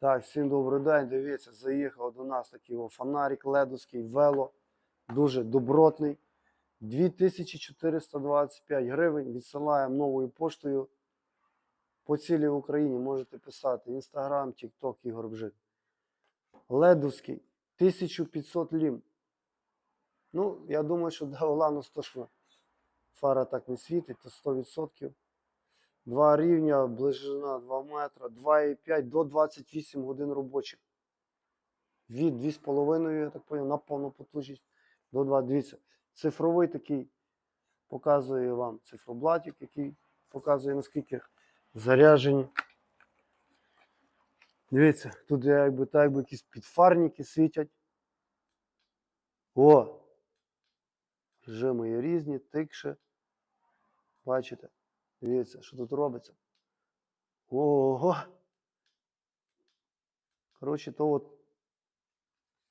Так, всім добрий день. Дивіться, заїхав до нас такий фонарик ледовський, вело. Дуже добротний. 2425 гривень. Відсилаємо новою поштою по цілій Україні. Можете писати Інстаграм, Тікток, Ігор Бжик. Ледовський 1500 лім. Ну, я думаю, що головне, то, що фара так не світить, то 100%. Два рівня, ближина 2 метра, 2,5 до 28 годин робочих. Від 2,5, я так поняв, на повну потужність до 2. Дивіться, цифровий такий показує вам цифроблатик, який показує наскільки заряджені. Дивіться, тут якби, так, якби якісь підфарники світять. О! Режими є різні, тикше. Бачите? Дивіться, що тут робиться. Ого! Коротше, то от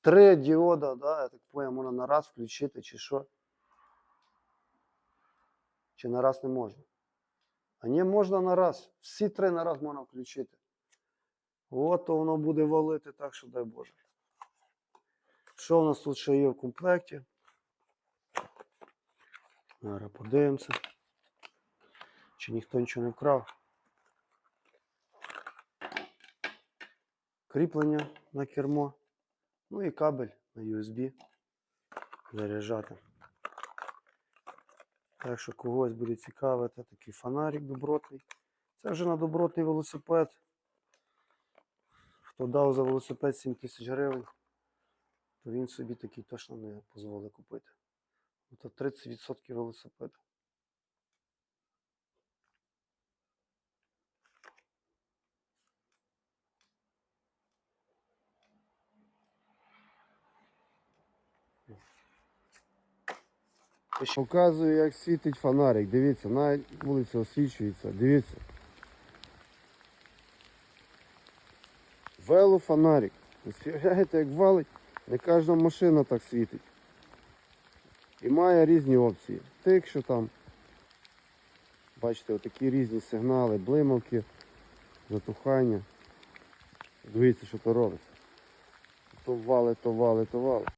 три діода, да, я так понял, можна на раз включити, чи що. Чи на раз не можна? А ні, можна на раз. Всі три на раз можна включити. От то воно буде валити так, що дай Боже. Що у нас тут ще є в комплекті? Зараз подивимося. Чи ніхто нічого не вкрав. Кріплення на кермо. Ну і кабель на USB заряджати. Так що когось буде цікавити, такий фонарик добротний. Це вже на добротний велосипед. Хто дав за велосипед 7 тисяч гривень, то він собі такий точно не дозволить купити. Це 30% велосипеду. Показую, як світить фонарик. Дивіться, на вулиці освічується. Дивіться. Велофонарик. Співляєте, як валить, не кожна машина так світить. І має різні опції. Тик, що там. Бачите, отакі різні сигнали, блимавки, затухання. Дивіться, що то робиться. То валить, то валить, то валить.